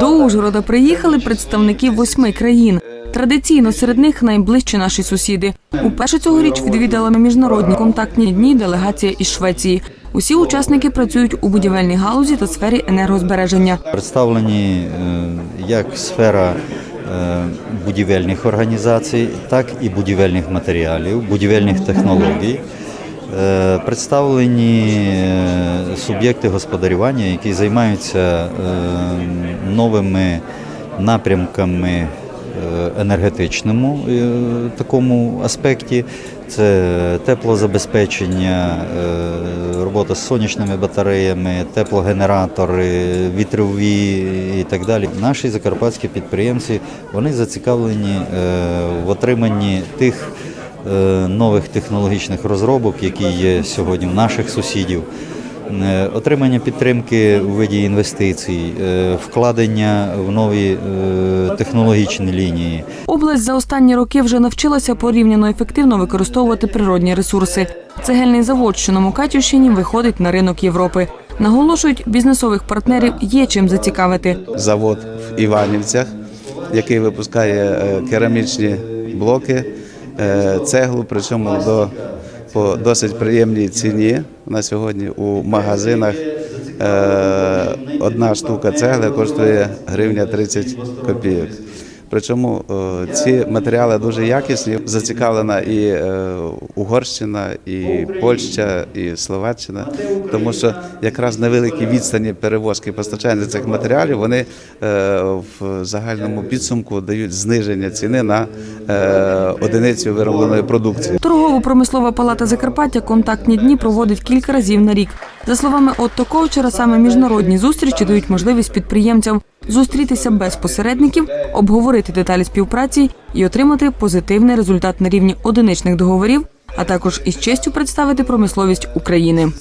До Ужгорода приїхали представники восьми країн. Традиційно серед них найближчі наші сусіди. Уперше цьогоріч відвідала на міжнародні контактні дні делегація із Швеції. Усі учасники працюють у будівельній галузі та сфері енергозбереження. Представлені е, як сфера е, будівельних організацій, так і будівельних матеріалів, будівельних технологій. Е, Представлені е, суб'єкти господарювання, які займаються е, новими напрямками енергетичному такому аспекті. Це теплозабезпечення, робота з сонячними батареями, теплогенератори, вітрові і так далі. Наші закарпатські підприємці вони зацікавлені в отриманні тих нових технологічних розробок, які є сьогодні в наших сусідів. Е, Отримання підтримки у виді інвестицій, е, вкладення в нові е, технологічні лінії. Область за останні роки вже навчилася порівняно ефективно використовувати природні ресурси. Цегельний завод, що на Мукачівщині, виходить на ринок Європи. Наголошують, бізнесових партнерів є чим зацікавити. завод в Іванівцях, який випускає е, керамічні блоки, е, цеглу, причому до, по досить приємній ціні. На сьогодні у магазинах е, одна штука цегли коштує гривня 30 копійок. Причому е, ці матеріали дуже якісні. Зацікавлена і е, Угорщина, і Польща, і Словаччина, тому що якраз на великій відстані перевозки постачання цих матеріалів вони е, в загальному підсумку дають зниження ціни на одиницю виробленої продукції. Торгово-промислова палата Закарпаття контактні дні проводить кілька разів на рік. За словами Отто Ковчера, саме міжнародні зустрічі дають можливість підприємцям зустрітися без посередників, обговорити деталі співпраці і отримати позитивний результат на рівні одиничних договорів, а також із честю представити промисловість України.